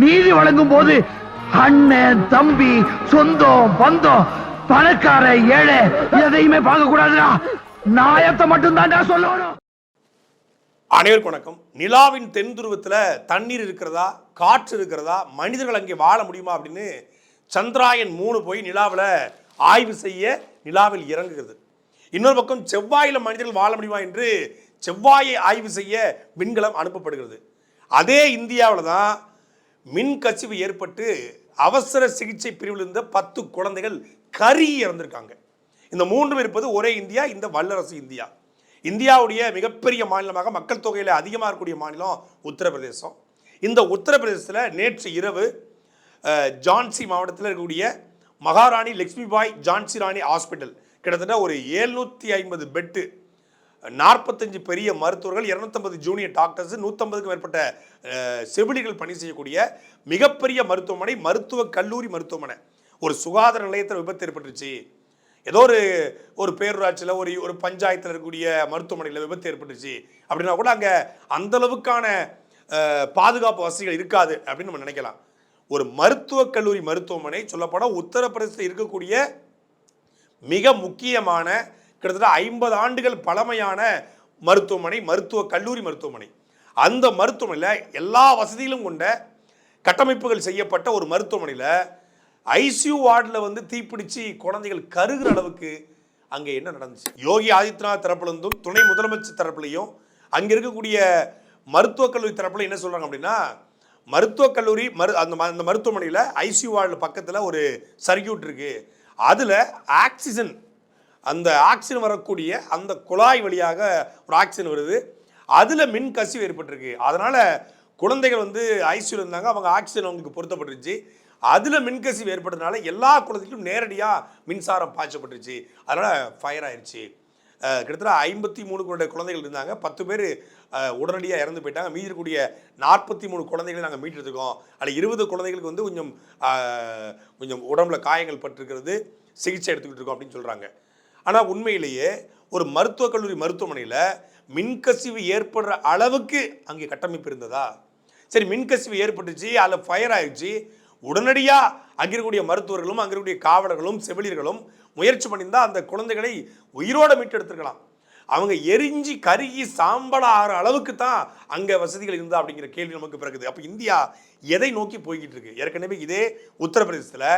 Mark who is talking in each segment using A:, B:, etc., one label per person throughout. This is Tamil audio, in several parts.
A: நீதி வழங்கும் போது அண்ணன் தம்பி சொந்தம் பந்தம் பணக்கார ஏழை எதையுமே பார்க்க கூடாதுடா நாயத்தை மட்டும் தான் சொல்லணும்.
B: அனைவருக்கும் வணக்கம். நிலாவின் தென் துருவத்தில் தண்ணீர் இருக்கிறதா காற்று இருக்கிறதா மனிதர்கள் அங்கே வாழ முடியுமா அப்படின்னு சந்திராயன் மூணு போய் நிலாவில் ஆய்வு செய்ய நிலாவில் இறங்குகிறது. இன்னொரு பக்கம் செவ்வாயில் மனிதர்கள் வாழ முடியுமா என்று செவ்வாயை ஆய்வு செய்ய விண்கலம் அனுப்பப்படுகிறது. அதே இந்தியாவில் தான் மின் கசிவு ஏற்பட்டு அவசர சிகிச்சை பிரிவில் இருந்த பத்து குழந்தைகள் கறி இறந்திருக்காங்க. இந்த மூன்றும் இருப்பது ஒரே இந்தியா இந்த வல்லரசு இந்தியா. இந்தியாவுடைய மிகப்பெரிய மாநிலமாக மக்கள் தொகையில் அதிகமாக இருக்கக்கூடிய மாநிலம் உத்தரப்பிரதேசம். இந்த உத்தரப்பிரதேசத்தில் நேற்று இரவு ஜான்சி மாவட்டத்தில் இருக்கக்கூடிய மகாராணி லக்ஷ்மிபாய் ஜான்சி ராணி ஹாஸ்பிட்டல். கிட்டத்தட்ட ஒரு ஏழ்நூற்றி ஐம்பது பெட்டு நாற்பத்தஞ்சு பெரிய மருத்துவர்கள் இரநூத்தம்பது ஜூனியர் டாக்டர்ஸ் நூற்றம்பதுக்கும் மேற்பட்ட செவிலிகள் பணி செய்யக்கூடிய மிகப்பெரிய மருத்துவமனை மருத்துவ கல்லூரி மருத்துவமனை. ஒரு சுகாதார நிலையத்தில் விபத்து ஏற்பட்டுருச்சு. ஏதோ ஒரு ஒரு பேரூராட்சியில் ஒரு ஒரு பஞ்சாயத்தில் இருக்கக்கூடிய மருத்துவமனையில் விபத்து ஏற்பட்டுச்சு அப்படின்னா கூட அங்கே அந்த அளவுக்கான பாதுகாப்பு வசதிகள் இருக்காது அப்படின்னு நம்ம நினைக்கலாம். ஒரு மருத்துவக் கல்லூரி மருத்துவமனை சொல்லப்போனால் உத்தரப்பிரதேசத்தில் இருக்கக்கூடிய மிக முக்கியமான கிட்டத்தட்ட ஐம்பது ஆண்டுகள் பழமையான மருத்துவமனை மருத்துவ கல்லூரி மருத்துவமனை. அந்த மருத்துவமனையில் எல்லா வசதியிலும் கொண்ட கட்டமைப்புகள் செய்யப்பட்ட ஒரு மருத்துவமனையில் ஐசியூ வார்டில் வந்து தீப்பிடிச்சு குழந்தைகள் கருகிற அளவுக்கு அங்கே என்ன நடந்துச்சு? யோகி ஆதித்யநாத் தரப்புலேருந்தும் துணை முதலமைச்சர் தரப்புலையும் அங்கே இருக்கக்கூடிய மருத்துவக் கல்லூரி தரப்பில் என்ன சொல்கிறாங்க அப்படின்னா மருத்துவக் கல்லூரி மரு அந்த ம- அந்த மருத்துவமனையில் ஐசியூ வார்டில் பக்கத்தில் ஒரு சர்க்கியூட் இருக்குது அதில் ஆக்சிஜன் அந்த ஆக்சிஜன் வரக்கூடிய அந்த குழாய் வழியாக ஒரு ஆக்சிஜன் வருது. அதில் மின் கசிவு ஏற்பட்டிருக்கு. அதனால் குழந்தைகள் வந்து ஐசியூவில் இருந்தாங்க. அவங்க ஆக்சிஜன் அவங்களுக்கு பொருத்தப்பட்டுருச்சு. அதில் மின்கசிவு ஏற்பட்டதுனால எல்லா குழந்தைகளும் நேரடியாக மின்சாரம் பாய்ச்சப்பட்டுருச்சு. அதனால் ஃபயர் ஆயிடுச்சு கிட்டத்தட்ட ஐம்பத்தி மூணு குழந்தை குழந்தைகள் இருந்தாங்க. பத்து பேர் உடனடியாக இறந்து போயிட்டாங்க. மீதி இருக்கக்கூடிய நாற்பத்தி மூணு குழந்தைகளை நாங்கள் மீட்டெடுத்துக்கோம் அதில் இருபது குழந்தைகளுக்கு வந்து கொஞ்சம் கொஞ்சம் உடம்புல காயங்கள் பட்டிருக்கிறது. சிகிச்சை எடுத்துக்கிட்டு இருக்கோம் அப்படின்னு சொல்கிறாங்க ஆனால் உண்மையிலேயே ஒரு மருத்துவக் கல்லூரி மருத்துவமனையில் மின்கசிவு ஏற்படுற அளவுக்கு அங்கே கட்டமைப்பு இருந்ததா? சரி மின்கசிவு ஏற்பட்டுச்சு அதில் ஃபயர் ஆயிடுச்சு உடனடியாக அங்கே இருக்கக்கூடிய மருத்துவர்களும் அங்கே இருக்கக்கூடிய காவலர்களும் செவிலியர்களும் முயற்சி பண்ணியிருந்தால் அந்த குழந்தைகளை உயிரோட மீட்டெடுத்துருக்கலாம் அவங்க எரிஞ்சு கருகி சாம்பலாக ஆகிற அளவுக்கு தான் அங்கே வசதிகள் இருந்தா அப்படிங்கிற கேள்வி நமக்கு பிறகுது. அப்போ இந்தியா எதை நோக்கி போய்கிட்டு இருக்கு? ஏற்கனவே இதே உத்தரப்பிரதேசத்தில்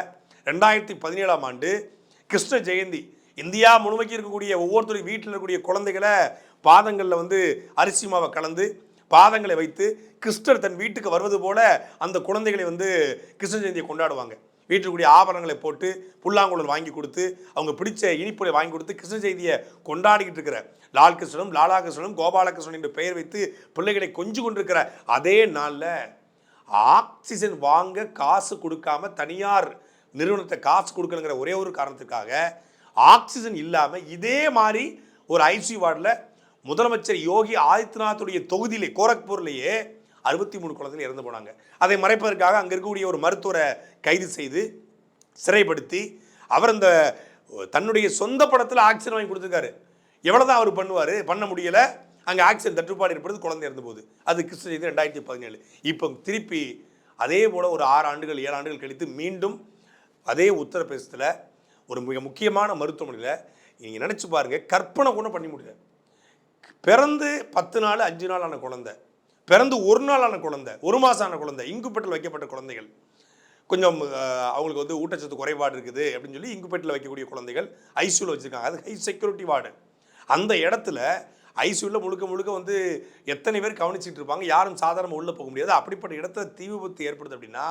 B: ரெண்டாயிரத்தி பதினேழாம் ஆண்டு கிருஷ்ண ஜெயந்தி இந்தியா முழுமைக்கு இருக்கக்கூடிய ஒவ்வொருத்தரும் வீட்டில் இருக்கக்கூடிய குழந்தைகளை பாதங்களில் வந்து அரிசி மாவை கலந்து பாதங்களை வைத்து கிறிஸ்டர் தன் வீட்டுக்கு வருவது போல அந்த குழந்தைகளை வந்து கிருஷ்ண ஜெயந்தியை கொண்டாடுவாங்க. வீட்டுக்குரிய ஆபரணங்களை போட்டு புல்லாங்குழல் வாங்கி கொடுத்து அவங்க பிடிச்ச இனிப்புகளை வாங்கி கொடுத்து கிருஷ்ண ஜெயந்தியை கொண்டாடிக்கிட்டு இருக்கிற லால் கிருஷ்ணனும் லாலா கிருஷ்ணனும் கோபாலகிருஷ்ணன் என்று பெயர் வைத்து பிள்ளைகளை கொஞ்சு கொண்டிருக்கிற அதே நாளில் ஆக்சிஜன் வாங்க காசு கொடுக்காம தனியார் நிறுவனத்தை காசு கொடுக்கணுங்கிற ஒரே ஒரு காரணத்துக்காக ஆக்சிஜன் இல்லாமல் இதே மாதிரி ஒரு ஐசியூ வார்டில் முதலமைச்சர் யோகி ஆதித்யநாத்துடைய தொகுதியிலே கோரக்பூர்லேயே அறுபத்தி மூணு குழந்தைகள் இறந்து போனாங்க. அதை மறைப்பதற்காக அங்கே இருக்கக்கூடிய ஒரு மருத்துவரை கைது செய்து சிறைப்படுத்தி அவர் அந்த தன்னுடைய சொந்த படத்தில் ஆக்சிஜன் வாங்கி கொடுத்துருக்காரு. எவ்வளோ தான் அவர் பண்ணுவார் பண்ண முடியலை அங்கே ஆக்சிஜன் தட்டுப்பாடு ஏற்படுது குழந்தை இறந்து போகுது. அது கிருஷ்ண செய்தி ரெண்டாயிரத்தி பதினேழு. இப்போ திருப்பி அதே போல் ஒரு ஆறு ஆண்டுகள் ஏழு ஆண்டுகள் கழித்து மீண்டும் அதே உத்தரப்பிரதேசத்தில் ஒரு மிக முக்கியமான மருத்துவமனையில் நீங்கள் நினச்சி பாருங்கள் கற்பனை கூட பண்ணி முடியல. பிறந்து பத்து நாள் அஞ்சு நாள் ஆன குழந்தை. பிறந்து ஒரு நாள் ஆன குழந்தை ஒரு மாதம் ஆன குழந்தை இங்குபெட்டில் வைக்கப்பட்ட குழந்தைகள். கொஞ்சம் அவங்களுக்கு வந்து ஊட்டச்சத்து குறைபாடு இருக்குது அப்படின்னு சொல்லி இங்குபெட்டில் வைக்கக்கூடிய குழந்தைகள் ஐசியூவில் வச்சுருக்காங்க. அது ஹை செக்யூரிட்டி வார்டு. அந்த இடத்துல ஐசியூவில் முழுக்க முழுக்க வந்து எத்தனை பேர் கவனிச்சிட்டு இருப்பாங்க யாரும் சாதாரண உள்ளே போக முடியாது. அப்படிப்பட்ட இடத்துல தீ விபத்து ஏற்படுது அப்படின்னா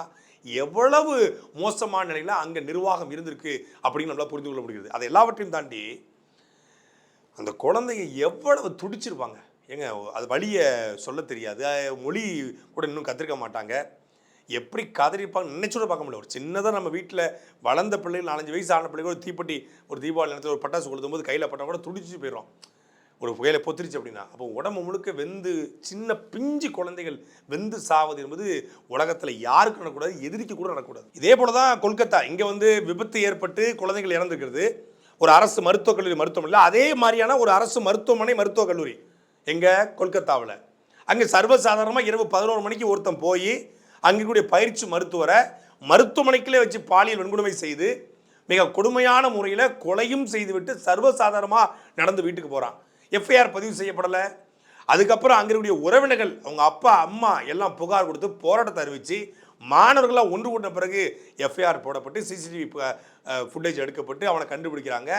B: எவ்வளவு மோசமான நிலையில் அங்கே நிர்வாகம் இருந்திருக்கு அப்படின்னு நம்மளால் புரிந்து கொள்ள முடிகிறது. அது எல்லாவற்றையும் தாண்டி அந்த குழந்தைங்க எவ்வளவு துடிச்சிருப்பாங்க. ஏங்க அது வழியை சொல்ல தெரியாது. மொழி கூட இன்னும் கற்றுக்க மாட்டாங்க. எப்படி கதறிப்பாங்க நினைச்சோட பார்க்க முடியல. ஒரு சின்னதாக நம்ம வீட்டில் வளர்ந்த பிள்ளைகள் நாலஞ்சு வயசு ஆன பிள்ளைகள் ஒரு தீப்பெட்டி ஒரு தீபாவளி நேரத்தில் ஒரு பட்டாசு கொளுத்தும் போது கையில் பட்டா கூட துடிச்சு போயிடும் ஒரு புகையில பொத்திருச்சு அப்படின்னா அப்போ உடம்பு முழுக்க வெந்து சின்ன பிஞ்சு குழந்தைகள் வெந்து சாவது என்பது உலகத்தில் யாருக்கு நடக்கூடாது எதிரிக்கு கூட நடக்கூடாது இதே போல தான் கொல்கத்தா. இங்கே வந்து விபத்து ஏற்பட்டு குழந்தைகள் இறந்துருக்கிறது. ஒரு அரசு மருத்துவக் கல்லூரி மருத்துவமனையில் அதே மாதிரியான ஒரு அரசு மருத்துவமனை மருத்துவக் கல்லூரி எங்கே கொல்கத்தாவில். அங்கே சர்வசாதாரணமாக இரவு பதினோரு மணிக்கு ஒருத்தன் போய் அங்கே கூடிய பயிற்சி மருத்துவரை மருத்துவமனைக்குள்ளே வச்சு பாலியல் வன்கொடுமை செய்து மிக கொடுமையான முறையில் கொலையும் செய்துவிட்டு சர்வசாதாரணமாக நடந்து வீட்டுக்கு போகிறான் எஃப்ஐஆர் பதிவு செய்யப்படலை. அதுக்கப்புறம் அங்கே இருக்கக்கூடிய உறவினர்கள் அவங்க அப்பா அம்மா எல்லாம் புகார் கொடுத்து போராட்டத்தை அறிவித்து மாணவர்களாக ஒன்று கூட்டின பிறகு எஃப்ஐஆர் போடப்பட்டு சிசிடிவி ஃபுட்டேஜ் எடுக்கப்பட்டு அவனை கண்டுபிடிக்கிறாங்க.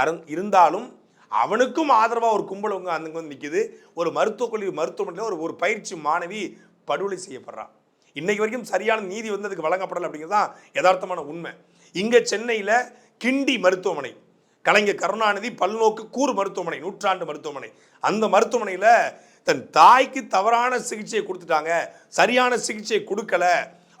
B: அருந் இருந்தாலும் அவனுக்கும் ஆதரவாக ஒரு கும்பல் அவங்க அங்கே வந்து நிற்கிது ஒரு மருத்துவக் கல்வி மருத்துவமனையில் ஒரு ஒரு பயிற்சி மாணவி படுகொலை செய்யப்படுறான் இன்னைக்கு வரைக்கும் சரியான நீதி வந்து அதுக்கு வழங்கப்படலை அப்படிங்கிறது தான் யதார்த்தமான உண்மை. இங்கே சென்னையில் கிண்டி மருத்துவமனை கலைஞர் கருணாநிதி பல்நோக்கு கூறு மருத்துவமனை நூற்றாண்டு மருத்துவமனை. அந்த மருத்துவமனையில் தன் தாய்க்கு தவறான சிகிச்சையை கொடுத்துட்டாங்க. சரியான சிகிச்சையை கொடுக்கல.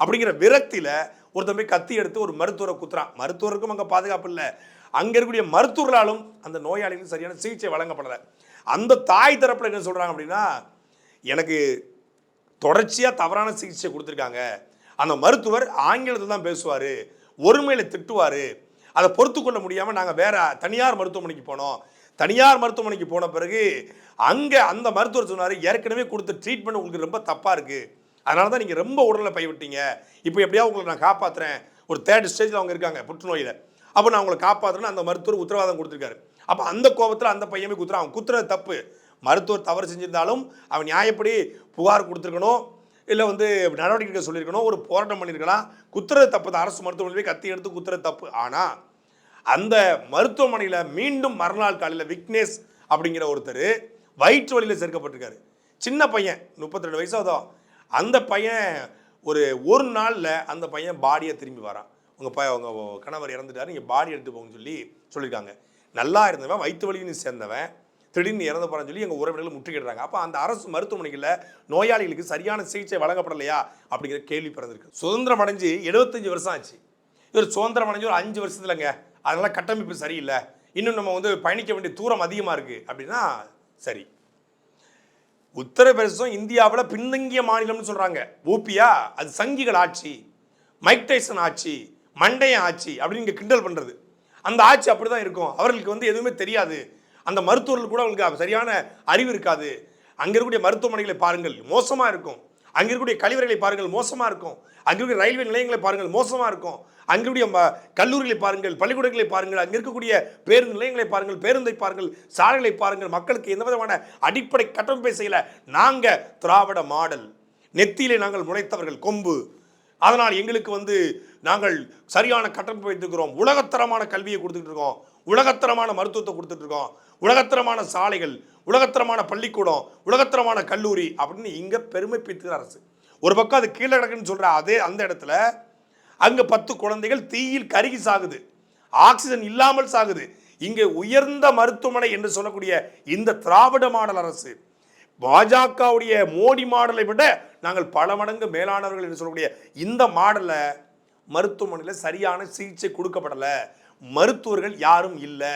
B: அப்படிங்கிற விரக்தியில் ஒருத்தன் போய் கத்தி எடுத்து ஒரு மருத்துவரை குத்துறான். மருத்துவருக்கும் அங்கே பாதுகாப்பு இல்லை. அங்கே இருக்கக்கூடிய மருத்துவர்களாலும் அந்த நோயாளிகளுக்கு சரியான சிகிச்சை வழங்கப்படலை. அந்த தாய் தரப்பில் என்ன சொல்கிறாங்க அப்படின்னா எனக்கு தொடர்ச்சியாக தவறான சிகிச்சை கொடுத்துருக்காங்க. அந்த மருத்துவர் ஆங்கிலத்தில் தான் பேசுவார். ஒருமையில் திட்டுவார். அதை பொறுத்து கொள்ள முடியாமல் நாங்கள் வேறு தனியார் மருத்துவமனைக்கு போனோம். தனியார் மருத்துவமனைக்கு போன பிறகு அங்கே அந்த மருத்துவர் சொன்னார் ஏற்கனவே கொடுத்த ட்ரீட்மெண்ட் உங்களுக்கு ரொம்ப தப்பாக இருக்குது அதனால தான் நீங்கள் ரொம்ப உடலை பைவிட்டீங்க இப்போ எப்படியா உங்களை நான் காப்பாற்றுறேன் ஒரு தேர்ட் ஸ்டேஜில் அவங்க இருக்காங்க புற்றுநோயில். அப்போ நான் உங்களை காப்பாற்றுறேன்னு அந்த மருத்துவர் உத்தரவாதம் கொடுத்துருக்காரு. அப்போ அந்த கோபத்தில் அந்த பையன் குத்துறான் அவன் குத்துறது தப்பு. மருத்துவர் தவறு செஞ்சிருந்தாலும் அவன் நியாயப்படி புகார் கொடுத்துருக்கணும். இல்லை வந்து நடவடிக்கை சொல்லியிருக்கணும் ஒரு போராட்டம் பண்ணியிருக்கலாம். குத்துறது தப்பு தான். அரசு மருத்துவமனையில் போய் கத்தி எடுத்து குத்துறது தப்பு. ஆனால் அந்த மருத்துவமனையில் மீண்டும் மறுநாள் காலையில் விக்னேஷ் அப்படிங்கிற ஒருத்தர் வயிற்று வழியில் சேர்க்கப்பட்டிருக்காரு. சின்ன பையன் முப்பத்தி ரெண்டு வயசாவதோ அந்த பையன் ஒரு ஒரு நாளில் அந்த பையன் பாடியை திரும்பி வரான். உங்கள் பையன் உங்கள் கணவர் இறந்துட்டாரு நீங்கள் பாடி எடுத்து போங்கன்னு சொல்லி சொல்லியிருக்காங்க. நல்லா இருந்தவன் வயிற்று வலின்னு சேர்ந்தவன். திடீர்னு இறந்து போறான்னு சொல்லி எங்கள் உறவினர்கள் முற்றுகிடுறாங்க அப்போ அந்த அரசு மருத்துவமனைகளில் நோயாளிகளுக்கு சரியான சிகிச்சை வழங்கப்படலையா அப்படிங்கிற கேள்வி பிறந்திருக்கு. சுதந்திரம் அடைஞ்சு எழுபத்தஞ்சு வருஷம் ஆச்சு. இவர் சுதந்திரம் அடைஞ்சு ஒரு அஞ்சு வருஷத்துலங்க அதனால் கட்டமைப்பு சரியில்லை. இன்னும் நம்ம வந்து பயணிக்க வேண்டிய தூரம் அதிகமாக இருக்குது அப்படின்னா சரி. உத்தரப்பிரதேசம் இந்தியாவில் பின்தங்கிய மாநிலம்னு சொல்கிறாங்க ஓபியா அது சங்கிகள் ஆட்சி மைக் டைசன் ஆட்சி மண்டையன் ஆட்சி அப்படின்னு இங்கே கிண்டல் பண்ணுறது அந்த ஆட்சி அப்படி தான் இருக்கும். அவர்களுக்கு வந்து எதுவுமே தெரியாது. அந்த மருத்துவர்கள் கூட அவங்களுக்கு சரியான அறிவு இருக்காது. அங்கே இருக்கக்கூடிய மருத்துவமனைகளை பாருங்கள் மோசமாக இருக்கும். அங்கே இருக்கக்கூடிய கழிவறைகளை பாருங்கள் மோசமாக இருக்கும். அங்கே இருக்கக்கூடிய ரயில்வே நிலையங்களை பாருங்கள் மோசமாக இருக்கும். அங்கே இருக்கக்கூடிய கல்லூரிகளை பாருங்கள் பள்ளிக்கூடங்களை பாருங்கள் அங்கே இருக்கக்கூடிய பேருந்து நிலையங்களை பாருங்கள் பேருந்தை பாருங்கள் சாலைகளை பாருங்கள். மக்களுக்கு எந்த விதமான அடிப்படை கட்டமைப்பை செய்யலை. நாங்கள் திராவிட மாடல். நெத்தியிலே நாங்கள் முளைத்தவர்கள் கொம்பு. அதனால் எங்களுக்கு வந்து நாங்கள் சரியான கட்டமைப்பு வைத்திருக்கிறோம். உலகத்தரமான கல்வியை கொடுத்துட்டு இருக்கோம். உலகத்தரமான மருத்துவத்தை கொடுத்துட்டு இருக்கோம். உலகத்தரமான சாலைகள் உலகத்தரமான பள்ளிக்கூடம் உலகத்தரமான கல்லூரி அப்படின்னு இங்கே பெருமை பீத்துகிற அரசு. ஒரு பக்கம் அது கீழே கிடக்குன்னு சொல்கிற அதே அந்த இடத்துல அங்கே பத்து குழந்தைகள் தீயில் கருகி சாகுது. ஆக்சிஜன் இல்லாமல் சாகுது. இங்கே உயர்ந்த மருத்துவமனை என்று சொல்லக்கூடிய இந்த திராவிட மாடல் அரசு. பாஜகவுடைய மோடி மாடலை விட நாங்கள் பல மடங்கு மேலானவர்கள் என்று சொல்லக்கூடிய இந்த மாடலை மருத்துவமனையில் சரியான சிகிச்சை கொடுக்கப்படலை. மருத்துவர்கள் யாரும் இல்லை.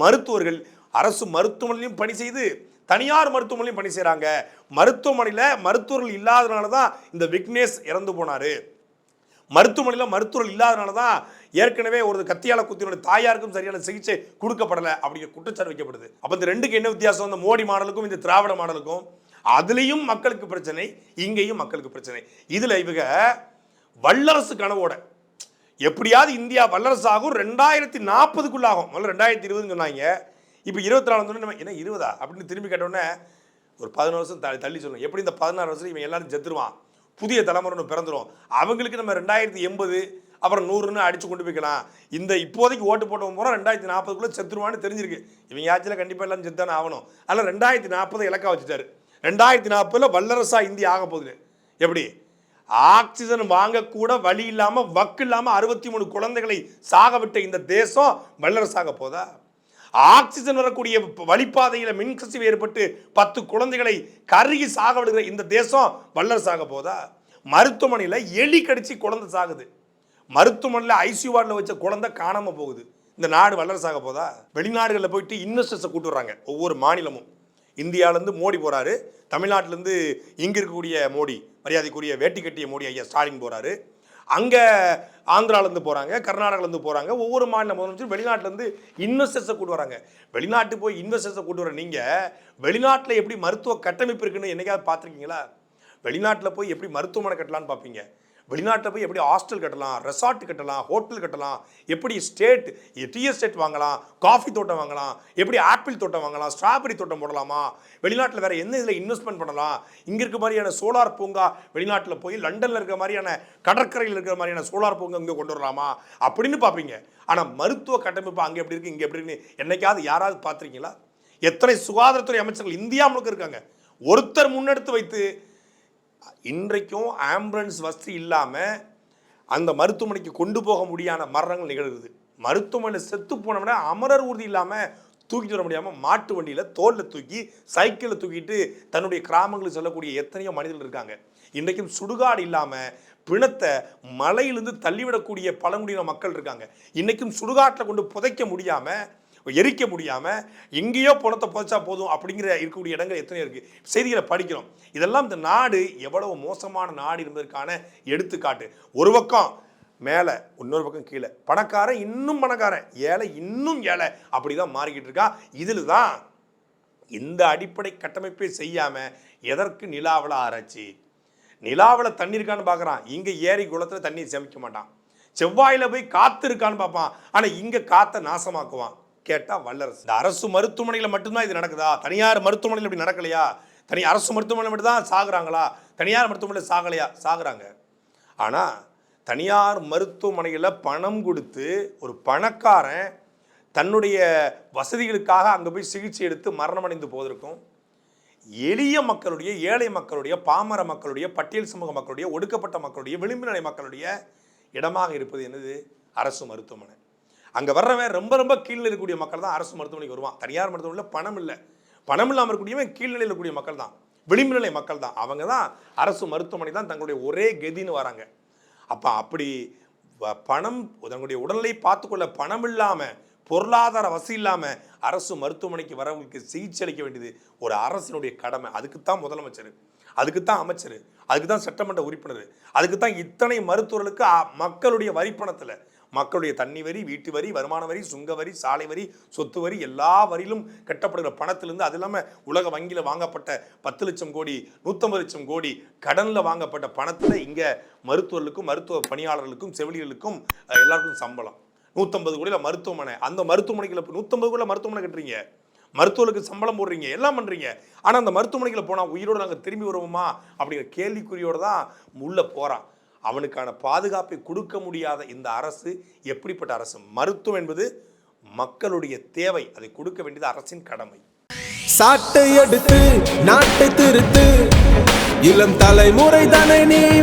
B: மருத்துவர்கள் அரசு மருத்துவமனையிலும் பணி செய்து தனியார் மருத்துவமனையிலும் பணி செய்கிறாங்க மருத்துவமனையில் மருத்துவர்கள் இல்லாதனால தான் இந்த விக்னேஷ் இறந்து போனார். மருத்துவமனையில் மருத்துவர்கள் இல்லாதனால தான் ஏற்கனவே ஒரு கத்தியால குத்தினோட தாயாருக்கும் சரியான சிகிச்சை கொடுக்கப்படலை அப்படிங்கிற குற்றச்சாட்டு வைக்கப்படுது. அப்போ இந்த ரெண்டுக்கு என்ன வித்தியாசம்? இந்த மோடி மாடலுக்கும் இந்த திராவிட மாடலுக்கும். அதுலேயும் மக்களுக்கு பிரச்சனை இங்கேயும் மக்களுக்கு பிரச்சனை. இதில் இவங்க வல்லரசு கனவோட எப்படியாவது இந்தியா வல்லரசு ஆகும் ரெண்டாயிரத்தி நாற்பதுக்குள்ளாகும். முதல்ல ரெண்டாயிரத்தி இருபதுன்னு சொன்னாங்க. இப்போ இருபத்தி நாலு வந்து நம்ம என்ன இருபதா? அப்படின்னு திரும்பி கேட்டோன்னே ஒரு பதினோரு வருஷம் தள்ளி தள்ளி சொல்லணும் எப்படி இந்த பதினாறு வருஷம் இவன் எல்லாரும் செத்துருவான்? புதிய தலைமுறை ஒன்று பிறந்துடும் அவங்களுக்கு நம்ம ரெண்டாயிரத்தி எண்பது அப்புறம் நூறுன்னு அடிச்சு கொண்டு போய்க்கலாம். இந்த இப்போதைக்கு ஓட்டு போட்டவங்க பூரா ரெண்டாயிரத்தி நாற்பதுக்குள்ளே செத்துருவான்னு தெரிஞ்சிருக்கு. இவங்க ஆட்சியில் கண்டிப்பாக எல்லாம் செத்தானே ஆகணும். அதில் ரெண்டாயிரத்தி நாற்பது இலக்கா வச்சுட்டாரு. ரெண்டாயிரத்தி நாற்பதில் வல்லரசா இந்தியா ஆக போகுது. எப்படி? ஆக்சிஜன் வாங்கக்கூட வழி இல்லாமல் வக்கு இல்லாமல் அறுபத்தி மூணு குழந்தைகளை சாக விட்ட இந்த தேசம் வல்லரசாக போதா? ஆக்சிஜன் வரக்கூடிய வழிப்பாதையில் மின்கசிவு ஏற்பட்டு பத்து குழந்தைகளை கருகி சாக விடுகிற இந்த தேசம் வல்லரசாக போதா? மருத்துவமனையில் எலி கடிச்சு குழந்தை சாகுது. மருத்துவமனையில் ஐசியூ வார்டில் வச்ச குழந்தை காணாமல் போகுது. இந்த நாடு வல்லரசாக போதா? வெளிநாடுகளில் போயிட்டு இன்வெஸ்டர்ஸை கூட்டு வர்றாங்க ஒவ்வொரு மாநிலமும். இந்தியாவிலேருந்து மோடி போகிறாரு தமிழ்நாட்டிலேருந்து இங்கே இருக்கக்கூடிய மோடி மரியாதைக்குரிய வேட்டி கட்டிய மோடி ஐயா ஸ்டாலின் போகிறாரு அங்கே ஆந்திராவிலேருந்து போகிறாங்க கர்நாடகாலேருந்து போகிறாங்க ஒவ்வொரு மாநில முதலமைச்சர் வெளிநாட்டிலேருந்து இன்வெஸ்டர்ஸை கூட்டு வராங்க. வெளிநாட்டு போய் இன்வெஸ்டர்ஸை கூட்டு வர நீங்கள் வெளிநாட்டில் எப்படி மருத்துவ கட்டமைப்பு இருக்குன்னு என்னைக்காவது பார்த்துருக்கீங்களா? வெளிநாட்டில் போய் எப்படி மருத்துவமனை கட்டலாம்னு பார்ப்பீங்க. வெளிநாட்டில் போய் எப்படி ஹாஸ்டல் கட்டலாம் ரெசார்ட் கட்டலாம் ஹோட்டல் கட்டலாம் எப்படி ஸ்டேட் டீ எஸ்டேட் வாங்கலாம் காஃபி தோட்டம் வாங்கலாம் எப்படி ஆப்பிள் தோட்டம் வாங்கலாம் ஸ்ட்ராபெரி தோட்டம் போடலாமா? வெளிநாட்டில் வேறு என்ன இதில் இன்வெஸ்ட்மெண்ட் பண்ணலாம்? இங்கே இருக்க மாதிரியான சோலார் பூங்கா வெளிநாட்டில் போய் லண்டனில் இருக்கிற மாதிரியான கடற்கரையில் இருக்கிற மாதிரியான சோலார் பூங்கா இங்கே கொண்டு வரலாமா? அப்படின்னு பார்ப்பீங்க. ஆனால் மருத்துவ கட்டமைப்பு அங்கே எப்படி இருக்குது இங்கே எப்படி இருக்குன்னு என்றைக்காவது யாராவது பார்த்துருக்கீங்களா? எத்தனை சுகாதாரத்துறை அமைச்சர்கள் இந்தியா முழுக்க இருக்காங்க. ஒருத்தர் முன்னெடுத்து வைத்து இன்றைக்கும் ஆம்புலன்ஸ் வசதி இல்லாமல் அந்த மருத்துவமனைக்கு கொண்டு போக முடியாத மரணங்கள் நிகழ்கிறது. மருத்துவமனையில் செத்து போனவன அமரர் ஊர்தி இல்லாமல் தூக்கிட்டு வர முடியாமல் மாட்டு வண்டியில் தோலில் தூக்கி சைக்கிளில் தூக்கிட்டு தன்னுடைய கிராமங்களுக்கு செல்லக்கூடிய எத்தனையோ மனிதர்கள் இருக்காங்க. இன்றைக்கும் சுடுகாடு இல்லாமல் பிணத்தை மலையிலிருந்து தள்ளிவிடக்கூடிய பழங்குடியின மக்கள் இருக்காங்க. இன்றைக்கும் சுடுகாட்டில் கொண்டு புதைக்க முடியாமல் எரிக்க முடியாமல் எங்கேயோ பணத்தை புதைச்சா போதும் அப்படிங்கிற இருக்கக்கூடிய இடங்கள் எத்தனை இருக்குது செய்திகளை படிக்கிறோம். இதெல்லாம் இந்த நாடு எவ்வளவு மோசமான நாடு என்பதற்கான எடுத்துக்காட்டு. ஒரு பக்கம் மேலே இன்னொரு பக்கம் கீழே. பணக்காரன் இன்னும் பணக்காரன். ஏழை இன்னும் ஏழை. அப்படி தான் மாறிக்கிட்டு இருக்கா. இதில் தான் இந்த அடிப்படை கட்டமைப்பை செய்யாமல் எதற்கு நிலாவில் ஆராய்ச்சி நிலாவில் தண்ணி இருக்கான்னு பார்க்குறான் இங்கே ஏரி குளத்தில் தண்ணி சேமிக்க மாட்டான். செவ்வாயில் போய் காற்று இருக்கான்னு பார்ப்பான். ஆனால் இங்கே காற்றை நாசமாக்குவான். கேட்டால் வல்லரசு. இந்த அரசு மருத்துவமனையில் மட்டும்தான் இது நடக்குதா? தனியார் மருத்துவமனையில் இப்படி நடக்கலையா? தனி அரசு மருத்துவமனையில் மட்டும் தான் சாகுறாங்களா? தனியார் மருத்துவமனையில் சாகலையா? சாகுறாங்க. ஆனால் தனியார் மருத்துவமனையில் பணம் கொடுத்து ஒரு பணக்காரன் தன்னுடைய வசதிகளுக்காக அங்கே போய் சிகிச்சை எடுத்து மரணமடைந்து போவதற்கும் எளிய மக்களுடைய ஏழை மக்களுடைய பாமர மக்களுடைய பட்டியல் சமூக மக்களுடைய ஒடுக்கப்பட்ட மக்களுடைய விளிம்பு நிலை மக்களுடைய இடமாக இருப்பது என்னது? அரசு மருத்துவமனை. அங்கே வர்றவன் ரொம்ப ரொம்ப கீழே இருக்கக்கூடிய மக்கள் தான் அரசு மருத்துவமனைக்கு வருவான். தனியார் மருத்துவமனையில் பணம் இல்லை. பணம் இல்லாமல் இருக்கக்கூடியவன் கீழ்நிலையில் இருக்கக்கூடிய மக்கள் தான். விளிம்பு நிலை மக்கள் தான். அவங்க தான் அரசு மருத்துவமனை தான் தங்களுடைய ஒரே கதின்னு வராங்க. அப்போ அப்படி பணம் தங்களுடைய உடலை பார்த்துக்கொள்ள பணம் இல்லாமல் பொருளாதார வசதி இல்லாமல் அரசு மருத்துவமனைக்கு வரவங்களுக்கு சிகிச்சை அளிக்க வேண்டியது ஒரு அரசினுடைய கடமை. அதுக்கு தான் முதலமைச்சர். அதுக்கு தான் அமைச்சர். அதுக்கு தான் சட்டமன்ற உறுப்பினர். அதுக்கு தான் இத்தனை மருத்துவர்களுக்கு மக்களுடைய வரிப்பணத்தில் மக்களுடைய தண்ணி வரி வீட்டு வரி வருமான வரி சுங்க வரி சாலை வரி சொத்து வரி எல்லா வரியிலும் கட்டப்படுகிற பணத்திலிருந்து அது இல்லாமல் உலக வங்கியில் வாங்கப்பட்ட பத்து லட்சம் கோடி நூற்றம்பது லட்சம் கோடி கடனில் வாங்கப்பட்ட பணத்தில் இங்கே மருத்துவர்களுக்கும் மருத்துவ பணியாளர்களுக்கும் செவிலியர்களுக்கும் எல்லாருக்கும் சம்பளம். நூற்றம்பது கோடியில் மருத்துவமனை. அந்த மருத்துவமனைகளை நூற்றம்பது கோடியில் மருத்துவமனை கட்டுறீங்க. மருத்துவர்களுக்கு சம்பளம் போடுறீங்க. எல்லாம் பண்ணுறீங்க ஆனால் அந்த மருத்துவமனைகளை போனால் உயிரோடு நாங்கள் திரும்பி வருவோமா? அப்படிங்கிற கேள்விக்குறியோடு தான் உள்ளே போகிறான் அவனுக்கான பாதுகாப்பை கொடுக்க முடியாத இந்த அரசு எப்படிப்பட்ட அரசு? மருத்துவம் என்பது மக்களுடைய தேவை. அதை கொடுக்க வேண்டியது அரசின் கடமை.
C: சாட்டை எடுத்து நாட்டை திருத்து. இளம் தலைமுறை தானே நீ